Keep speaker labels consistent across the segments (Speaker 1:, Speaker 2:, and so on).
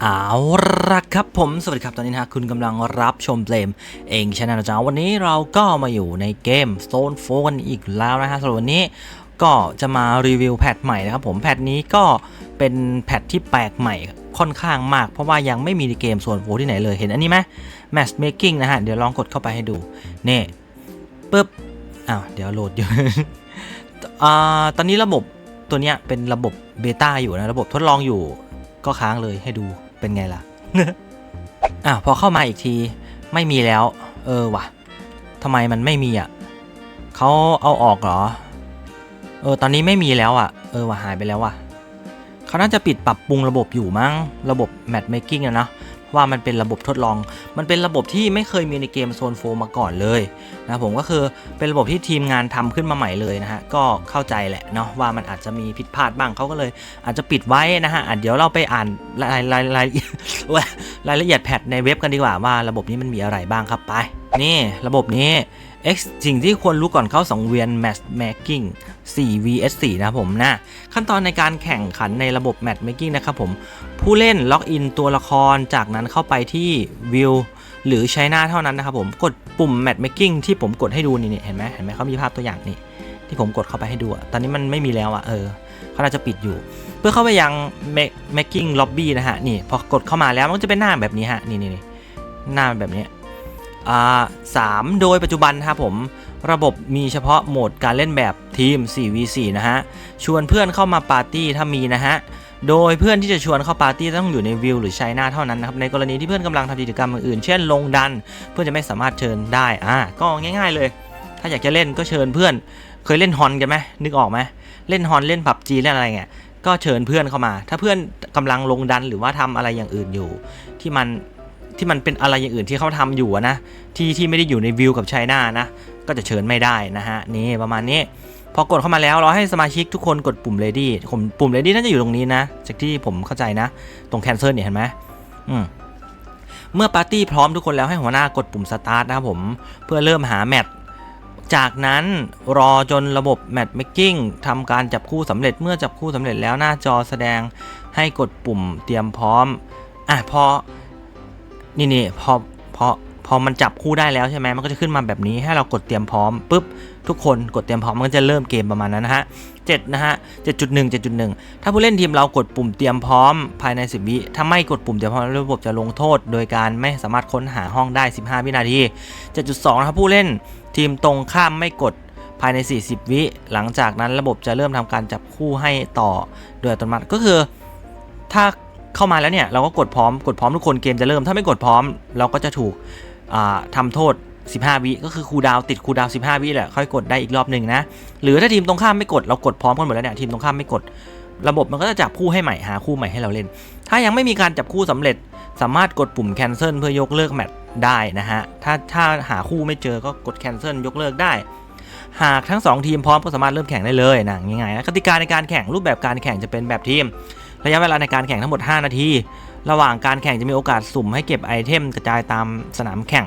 Speaker 1: เอาละครับผมสวัสดีครับตอนนี้นะคุณกำลังรับชมเกมเองชนะนะจ๊ะวันนี้เราก็มาอยู่ในเกม Stone f o กันอีกแล้วนะฮะสำหรับวันนี้ก็จะมารีวิวแพทใหม่นะครับผมแพทนี้ก็เป็นแพทที่แปลกใหม่ค่อนข้างมาก เพราะว่ายังไม่มีในเกม Stone f o ที่ไหนเลยเห็นอันนี้ไหม Matchmaking นะฮะเดี๋ยวลองกดเข้าไปให้ดูนี่ปึ๊บอ้าวเดี๋ยวโหลดอยู่อ่าตอนนี้ระบบตัวเนี้ยเป็นระบบเบต้าอยู่นะระบบทดลองอยู่ ก็ค้างเลยให้ดูเป็นไงล่ะอะพอเข้ามาอีกทีไม่มีแล้ว เออว่ะทำไมมันไม่มีอะเขาเอาออกเหรอ เออตอนนี้ไม่มีแล้วอะ เออว่ะหายไปแล้วว่ะเขาน่าจะปิดปรับปรุงระบบอยู่มั้งระบบ Matchmaking อะนะ ว่ามันเป็นระบบทดลอง มันเป็นระบบที่ไม่เคยมีในเกมโซนโฟมาก่อนเลยนะผมก็คือเป็นระบบที่ทีมงานทำขึ้นมาใหม่เลยนะฮะก็เข้าใจแหละเนาะว่ามันอาจจะมีผิดพลาดบ้างเขาก็เลย อาจจะปิดไว้นะฮะะเดี๋ยวเราไปอ่านรายรายรายเว้ยรายละเอียดแพทในเว็บกันดีกว่าว่าระบบนี้มันมีอะไรบ้างครับไป นี่ระบบนี้ X สิ่งที่ควรรู้ก่อนเข้าสังเวียน Matchmaking 4 vs 4นะครับผมนะขั้นตอนในการแข่งขันในระบบ Matchmaking นะครับผม ผู้เล่นล็อกอินตัวละครจากนั้นเข้าไปที่ View หรือใช้หน้าเท่านั้นนะครับผมกดปุ่ม Matchmaking ที่ผมกดให้ดูนี่เห็นไหมเห็นไหมเขามีภาพตัวอย่างนี่ที่ผมกดเข้าไปให้ดู ตอนนี้มันไม่มีแล้วอะเออเขาน่าจะปิดอยู่ เพื่อเข้าไปยัง Making lobby นะฮะนี่พอกดเข้ามาแล้วมันจะเป็นหน้าแบบนี้ฮะนี่นี่หน้าแบบนี้ สามโดยปัจจุบันครับผมระบบมีเฉพาะโหมดการเล่นแบบทีม 4v4 นะฮะ ชวนเพื่อนเข้ามาปาร์ตี้ถ้ามีนะฮะ โดยเพื่อนที่จะชวนเข้าปาร์ตี้ต้องอยู่ในวิวหรือใช้หน้าเท่านั้นนะครับ ในกรณีที่เพื่อนกำลังทำกิจกรรมอื่นเช่นลงดัน เพื่อนจะไม่สามารถเชิญได้ อ่า ก็ง่าย ๆเลย ถ้าอยากจะเล่นก็เชิญเพื่อน เคยเล่นฮอนกันไหมนึกออกไหมเล่นฮอนเล่นผับจีเล่นอะไรเงี้ย ก็เชิญเพื่อนเข้ามา ถ้าเพื่อนกำลังลงดันหรือว่าทำอะไรอย่างอื่นอยู่ ที่มัน ที่มันเป็นอะไรอย่างอื่นที่เขาทำอยู่นะที่ที่ไม่ได้อยู่ในวิวกับชายนานะก็จะเชิญไม่ได้นะฮะนี่ประมาณนี้ พอกดเข้ามาแล้วเราให้สมาชิกทุกคนกดปุ่ม ready ผมปุ่ม ready น่าจะอยู่ตรงนี้นะ จากที่ผมเข้าใจนะ ตรง cancel เนี่ยเห็นไหมอืมเมื่อปาร์ตี้พร้อมทุกคนแล้วให้หัวหน้ากดปุ่ม start นะครับผมเพื่อเริ่มหาแมทจากนั้นรอจนระบบ Matchmaking ทำการจับคู่สำเร็จเมื่อจับคู่สำเร็จแล้วหน้าจอแสดงให้กดปุ่มเตรียมพร้อมอะพอ นี่นี่พอพอพอมันจับคู่ได้แล้วใช่ไหมมันก็จะขึ้นมาแบบนี้ ให้เรากดเตรียมพร้อมปุ๊บทุกคนกดเตรียมพร้อมมันก็จะเริ่มเกมประมาณนั้นนะฮะ7นะฮะ7.1 7.1 ถ้าผู้เล่นทีมเรากดปุ่มเตรียมพร้อมภายใน 10 วิถ้าไม่กดปุ่มเตรียมพร้อมระบบจะลงโทษ โดยการไม่สามารถค้นหาห้องได้ 15 วินาที 7.2นะครับผู้เล่นทีมตรงข้ามไม่กดภายใน 40 วิ หลังจากนั้นระบบจะเริ่มทำการจับคู่ให้ต่อโดยอัตโนมัติก็คือ ถ้า เข้ามาแล้วเนี่ยเราก็กดพร้อมกดพร้อมทุกคนเกมจะเริ่ม ถ้าไม่กดพร้อมเราก็จะถูกอ่าทำโทษ 15 วิก็คือคูลดาวติดคูลดาว 15 วิแหละค่อยกดได้อีกรอบหนึ่งนะหรือถ้าทีมตรงข้ามไม่กดเรากดพร้อมกันหมดแล้วเนี่ยทีมตรงข้ามไม่กด ระบบมันก็จะจับคู่ให้ใหม่หาคู่ใหม่ให้เราเล่น ถ้ายังไม่มีการจับคู่สำเร็จ สามารถกดปุ่ม cancel เพื่อยกเลิกแมตช์ได้นะฮะถ้าถ้าหาคู่ไม่เจอก็กด cancel ยกเลิกได้หากทั้ง 2 ทีมพร้อมก็สามารถเริ่มแข่งได้เลยนะง่ายๆนะกติกาในการแข่งรูปแบบการแข่งจะเป็นแบบทีม ระยะเวลาในการแข่งทั้งหมด 5 นาที ระหว่างการแข่งจะมีโอกาสสุ่มให้เก็บไอเทมกระจายตามสนามแข่ง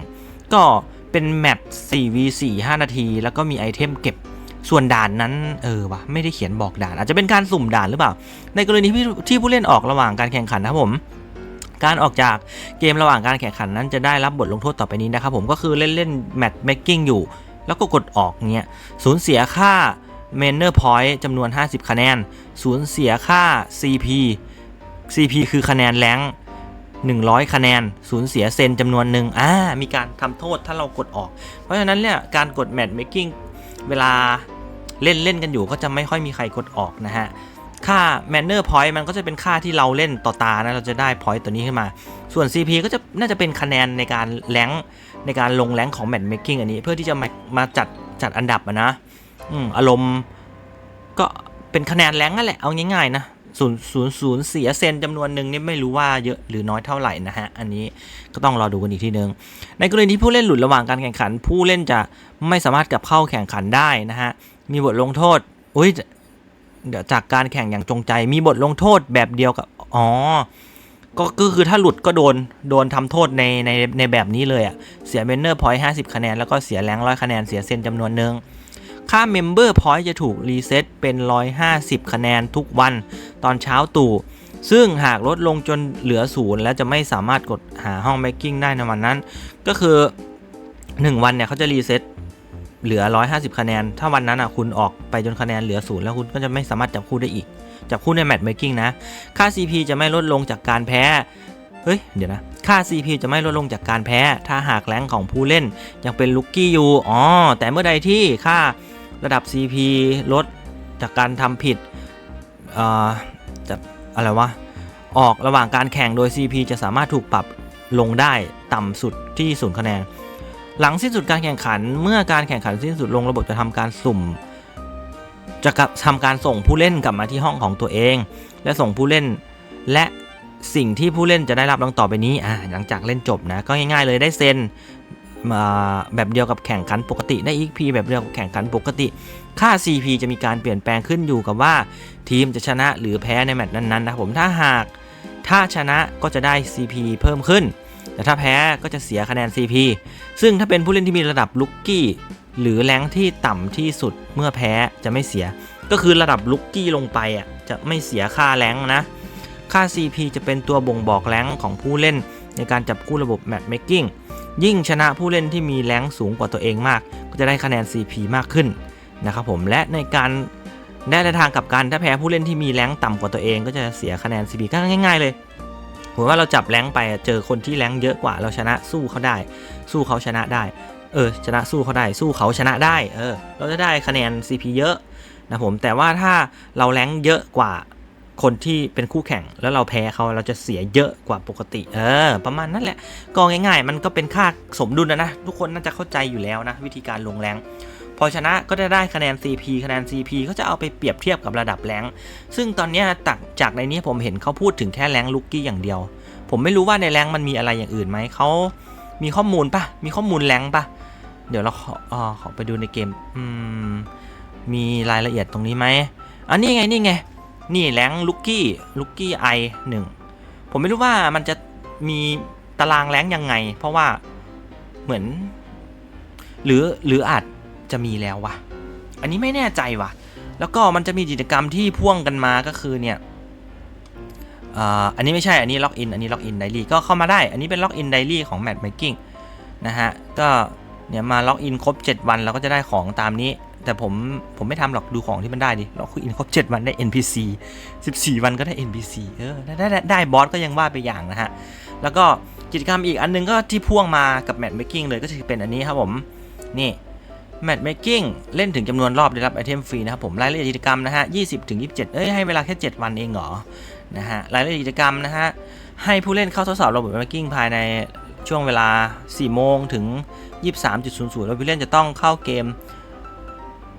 Speaker 1: ก็เป็นแมตช์ 4v4 5 นาที แล้วก็มีไอเทมเก็บส่วนด่านนั้นเออวะไม่ได้เขียนบอกด่าน อาจจะเป็นการสุ่มด่านหรือเปล่า ในกรณีที่ผู้เล่นออกระหว่างการแข่งขันนะครับผม การออกจากเกมระหว่างการแข่งขันนั้นจะได้รับบทลงโทษต่อไปนี้นะครับผมก็คือเล่นเล่นแมตช์เมคกิ้งอยู่ แล้วก็กดออกเงี้ยสูญเสียค่า m a n e r Point จำนวน 50 คะแนน สูญเสียค่า CP CP คือคะแนนแรง100 คะแนน สูญเสียเซนจำนวนหนึ่งอ่า มีการทำโทษถ้าเรากดออก เพราะฉะนั้นเนี่ยการกดแมตช์เมคกิ้งเวลาเล่นเล่นกันอยู่ก็จะไม่ค่อยมีใครกดออกนะฮะ ค่า manner point มันก็จะเป็นค่าที่เราเล่นต่อตานะ เราจะได้ point ตัวนี้ขึ้นมา ส่วน CP ก็จะน่าจะเป็นคะแนนในการแรงในการลงแรงของ match making อันนี้เพื่อที่จะมามาจัดจัดอันดับนะ อืมอารมณ์ ก็เป็นคะแนนแรงนั่นแหละ เอาง่ายๆนะศูนย์ศูนย์ศูนย์เสียเซนจำนวนหนึ่งนี่ไม่รู้ว่าเยอะหรือน้อยเท่าไหร่นะฮะ อันนี้ก็ต้องรอดูกันอีกทีนึง ในกรณีที่ผู้เล่นหลุดระหว่างการแข่งขัน ผู้เล่นจะไม่สามารถกลับเข้าแข่งขันได้นะฮะ มีบทลงโทษอุ้ยเดี๋ยวจากการแข่งอย่างจงใจ มีบทลงโทษแบบเดียวกับ อ๋อ ก็คือถ้าหลุดก็โดน โดนทำโทษในในในแบบนี้เลยอะ่ะ เสียเมนเนอร์พอยต์ห้าสิบคะแนน แล้วก็เสียแรงร้อยคะแนน เสียเซนจำนวนหนึ่ง ค่าเมมเบอร์พอยต์จะถูกรีเซ็ตเป็น 150 คะแนนทุกวันตอนเช้าตู่ ซึ่งหากลดลงจนเหลือศูนย์แล้วจะไม่สามารถกดหาห้อง making ได้ในวันนั้น ก็คือ 1 วันเนี่ยเขาจะรีเซ็ตเหลือ 150 คะแนน ถ้าวันนั้นอะคุณออกไปจนคะแนนเหลือศูนย์แล้วคุณก็จะไม่สามารถจับคู่ได้อีก จับคู่ในแมตช์ making นะ ค่า CP จะไม่ลดลงจากการแพ้ เฮ้ย เดี๋ยวนะ ค่า CP จะไม่ลดลงจากการแพ้ ถ้าหากแรงของผู้เล่นยังเป็นลูกกี้อยู่ อ๋อ แต่เมื่อใดที่ค่า ระดับ CP ลดจากการทำผิดอ่อจะอะไรวะ ออกระหว่างการแข่งโดย CP จะสามารถถูกปรับลงได้ต่ำสุดที่ศูนย์คะแนน หลังสิ้นสุดการแข่งขันเมื่อการแข่งขันสิ้นสุดลงระบบจะทำการสุ่ม จะกลับทำการส่งผู้เล่นกลับมาที่ห้องของตัวเอง และส่งผู้เล่นและสิ่งที่ผู้เล่นจะได้รับดังต่อไปนี้อ่าหลังจากเล่นจบนะ ก็ง่ายๆเลยได้เซ็น แบบเดียวกับแข่งขันปกติ ได้ XP แบบเดียวกับแข่งขันปกติ ค่า CP จะมีการเปลี่ยนแปลงขึ้นอยู่กับว่า ทีมจะชนะหรือแพ้ในแมตช์นั้นๆนะครับผมถ้าหากถ้าชนะก็จะได้ CP เพิ่มขึ้น แต่ถ้าแพ้ก็จะเสียคะแนน CP ซึ่งถ้าเป็นผู้เล่นที่มีระดับลุกกี้หรือแรงที่ต่ำที่สุดเมื่อแพ้จะไม่เสีย ก็คือระดับลุกกี้ลงไปอะจะไม่เสียค่าแรงนะ ค่า CP จะเป็นตัวบ่งบอกแรงของผู้เล่นในการจับคู่ระบบแมตช์เมคกิ้ง ยิ่งชนะผู้เล่นที่มีแรงสูงกว่าตัวเองมาก ก็จะได้คะแนน CP มากขึ้นนะครับผมและในการได้ในทางกับกันถ้าแพ้ผู้เล่นที่มีแรงต่ำกว่าตัวเอง ก็จะเสียคะแนน CP ก็ง่าย ๆ เลยผมว่าเราจับแรงไปเจอคนที่แรงเยอะกว่าเราชนะสู้เขาได้ สู้เขาชนะได้ เออ ชนะสู้เขาได้ สู้เขาชนะได้ เออ เราจะได้คะแนน CP เยอะนะผมแต่ว่าถ้าเราแรงเยอะกว่า คนที่เป็นคู่แข่งแล้วเราแพ้เขาเราจะเสียเยอะกว่าปกติ เออ ประมาณนั้นแหละ ก็ง่าย ๆ มันก็เป็นค่าสมดุลนะนะ ทุกคนน่าจะเข้าใจอยู่แล้วนะ วิธีการลงแรงพอชนะก็จะได้คะแนน CP คะแนน CP ก็จะเอาไปเปรียบเทียบกับระดับแรงซึ่งตอนนี้ยจากจากในนี้ผมเห็นเขาพูดถึงแค่แรงลุกกี้อย่างเดียว ผมไม่รู้ว่าในแรงมันมีอะไรอย่างอื่นไหมเขามีข้อมูลปะมีข้อมูลแรงปะเดี๋ยวเราขอออขอไปดูในเกมอืมมีรายละเอียดตรงนี้ไหมอันนี้ไงนี่ไง นี่แรงลุกกี้ลุกกี้ไอหนึ่งผมไม่รู้ว่ามันจะมีตารางแรงยังไง เพราะว่าเหมือน หรือหรืออาจจะมีแล้ววะอันนี้ไม่แน่ใจวะแล้วก็มันจะมีกิจกรรมที่พ่วงกันมาก็คือเนี่ยอันนี้ไม่ใช่ อันนี้ล็อกอิน อันนี้ล็อกอินไดรี่ก็เข้ามาได้ อันนี้เป็นล็อกอินไดรี่ของแมท h ม a กิ้งนะฮะ ก็เนี่ยมาล็อกอินครบ 7 วันเราก็จะได้ของตามนี้ แต่ผมผมไม่ทำหรอกดูของที่มันได้ดิล็อกอินครบ7วันได้ NPC 14 วันก็ได้ NPC เออได้ได้ได้บอสก็ยังว่าไปอย่างนะฮะ แล้วก็กิจกรรมอีกอันนึงก็ที่พ่วงมากับแมท h ม a กิ้งเลยก็จะเป็นอันนี้ครับผมนี่แมท h ม a กิ้งเล่นถึงจำนวนรอบได้รับไอเทมฟรีนะครับผมรายละเอียดกิจกรรมนะฮะ 20ถึง27 เอ้ยให้เวลาแค่ 7 วันเองเหรอนะฮะรายละเอียดกิจกรรมนะฮะให้ผู้เล่นเข้าทดสอบระบบแม h ม a กิ้งภายในช่วงเวลา 4 โมงถึง 23.00แล้วผู้เล่นจะต้องเข้าเกม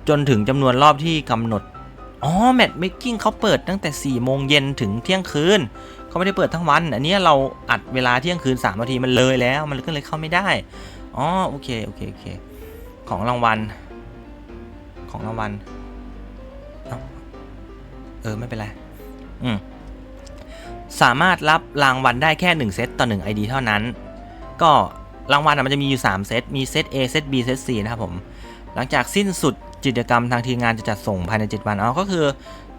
Speaker 1: จนถึงจำนวนรอบที่กำหนด อ๋อ แมท h ม a กิ้งเขาเปิดตั้งแต่4โมงเย็นถึงเที่ยงคืนเขาไม่ได้เปิดทั้งวัน อันนี้เราอัดเวลาเที่ยงคืน3นาทีมันเลยแล้ว มันก็เลยเข้าไม่ได้ อ๋อ โอเค โอเค โอเค ของรางวัล ของรางวัล เออ ไม่เป็นไร อืม สามารถรับรางวัลได้แค่ 1 เซตต่อ 1 ID เท่านั้น ก็รางวัลมันจะมีอยู่ 3 เซต มีเซต A เซต B เซต C นะครับผม หลังจากสิ้นสุด กิจกรรมทางทีมงานจะจัดส่งภายใน 7 วันเอาก็คือ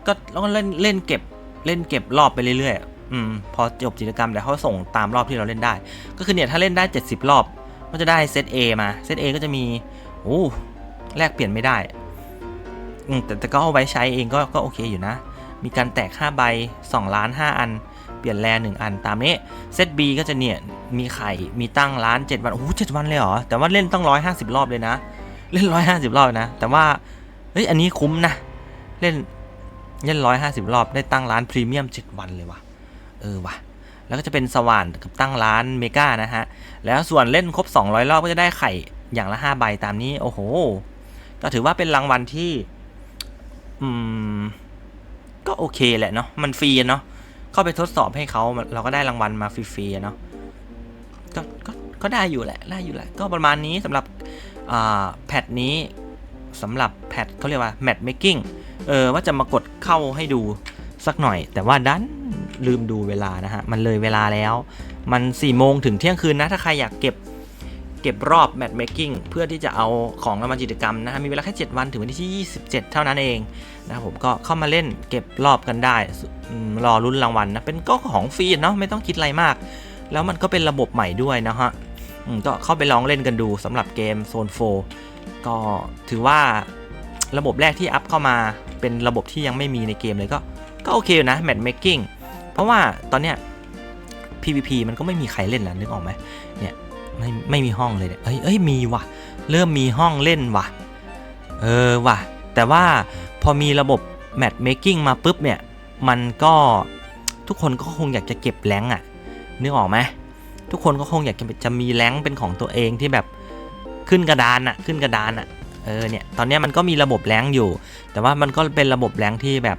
Speaker 1: ก็เราก็เล่นเล่นเก็บเล่นเก็บรอบไปเรื่อยๆอืมพอจบกิจกรรมเดี๋ยวเขาส่งตามรอบที่เราเล่นได้ ก็คือเนี่ยถ้าเล่นได้ 70 รอบ ก็จะได้เซต A มาเซต A ก็จะมีโอ้แลกเปลี่ยนไม่ได้อืมแต่แต่ก็เอาไว้ใช้เองก็ก็โอเคอยู่นะ มีการแตก 5 ใบ 2 ล้าน 5 อัน เปลี่ยนแล1อันตามนี้ เซต B ก็จะเนี่ย มีไข่ มีตั้งร้าน 7 วัน โอ้โห7วันเลยเหรอ แต่ว่าเล่นต้อง 150 รอบเลยนะ เล่น150รอบนะ แต่ว่า เฮ้ย อันนี้คุ้มนะ เล่น เล่น150รอบ ได้ตั้งร้านพรีเมียม7วันเลยว่ะ เออว่ะ แล้วก็จะเป็นสว่านกับตั้งร้านเมกานะฮะ แล้วส่วนเล่นครบ 200 รอบก็จะได้ไข่อย่างละ5ใบตามนี้ โอ้โห ก็ถือว่าเป็นรางวัลที่ อืม ก็โอเคแหละเนาะ มันฟรีเนาะ เข้าไปทดสอบให้เขาเราก็ได้รางวัลมาฟรีๆเนาะก็ก็ก็ได้อยู่แหละ ได้อยู่แหละ ก็ประมาณนี้สำหรับ แพทนี้สำหรับแพทเขาเรียกว่าแมทเมคกิ้งเออว่าจะมากดเข้าให้ดูสักหน่อย แต่ว่าดันลืมดูเวลานะฮะ มันเลยเวลาแล้ว มัน4ี่โมงถึงเที่ยงคืนนะ ถ้าใครอยากเก็บเก็บรอบแมตช์เมคกิ้งเพื่อที่จะเอาของรางวัลกิจกรรมนะฮะ มีเวลาแค่ 7 วันถึงวันที่ 27 เท่านั้นเองนะครับผมก็เข้ามาเล่นเก็บรอบกันได้ รอลุ้นรางวัลนะ เป็นก็ของฟรีเนาะไม่ต้องคิดอะไรมาก แล้วมันก็เป็นระบบใหม่ด้วยนะฮะ ก็เข้าไปลองเล่นกันดูสำหรับเกมโซน4ก็ถือว่าระบบแรกที่อัพเข้ามาเป็นระบบที่ยังไม่มีในเกมเลยก็ก็โอเคอยู่นะแมตช์เมคกิ้งเพราะว่าตอนเนี้ย PVP มันก็ไม่มีใครเล่นแล้วนึกออกไหมเนี่ยไม่ไม่มีห้องเลยเนี่ยเอ้ยเอ้ยมีว่ะ เริ่มมีห้องเล่นว่ะ เออว่ะ แต่ว่าพอมีระบบแมทเมคกิ้งมาปุ๊บเนี่ย มันก็ทุกคนก็คงอยากจะเก็บแรงค์อะนึกออกไหม ทุกคนก็คงอยากจะจะมีแรงเป็นของตัวเองที่แบบขึ้นกระดานอะขึ้นกระดานอะเออเนี่ยตอนนี้มันก็มีระบบแรงอยู่ แต่ว่ามันก็เป็นระบบแรงที่แบบ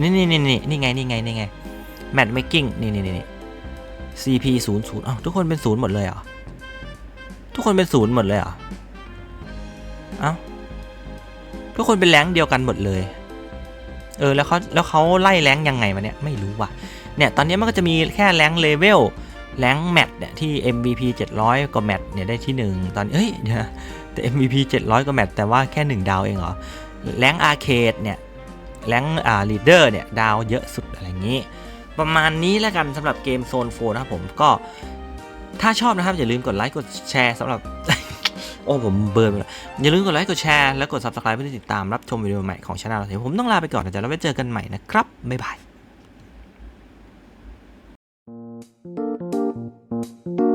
Speaker 1: นี่นี่นี่นี่นี่ไงนี่ไงนี่ไงแมทเมคกิ้งนี่นี่นี่ CP 0 0อ้าวทุกคนเป็นศูนย์หมดเลยเหรอทุกคนเป็นศูนย์หมดเลยเหรอเอ้าทุกคนเป็นแรงเดียวกันหมดเลย เออแล้วเขาแล้วเขาไล่แรงยังไงมาเนี่ยไม่รู้ว่ะเนี่ยตอนนี้มันก็จะมีแค่แรงเลเวล แรงแมตช์เนี่ยที่ MVP 700กว่าแมตช์เนี่ยได้ที่ 1 ตอนเอ้ยเดี๋ยวนะแต่ MVP 700กว่าแมตช์แต่ว่าแค่ 1 ดาวเองเหรอแรงอาร์เคดเนี่ยแรงอ่าลีดเดอร์เนี่ยดาวเยอะสุดอะไรอย่างนี้ ประมาณนี้แล้วกันสำหรับเกมโซนโฟนะครับผมก็ถ้าชอบนะครับ อย่าลืมกดไลค์กดแชร์สำหรับ โอ้ผมเบิร์นไปแล้วอย่าลืมกดไลค์กดแชร์และกด subscribe เพื่อติดตามรับชมวิดีโอใหม่ของช่องเราเดี๋ยวผมต้องลาไปก่อนนะเดี๋ยวเราไว้เจอกันใหม่นะครับบ๊ายบาย Thank you.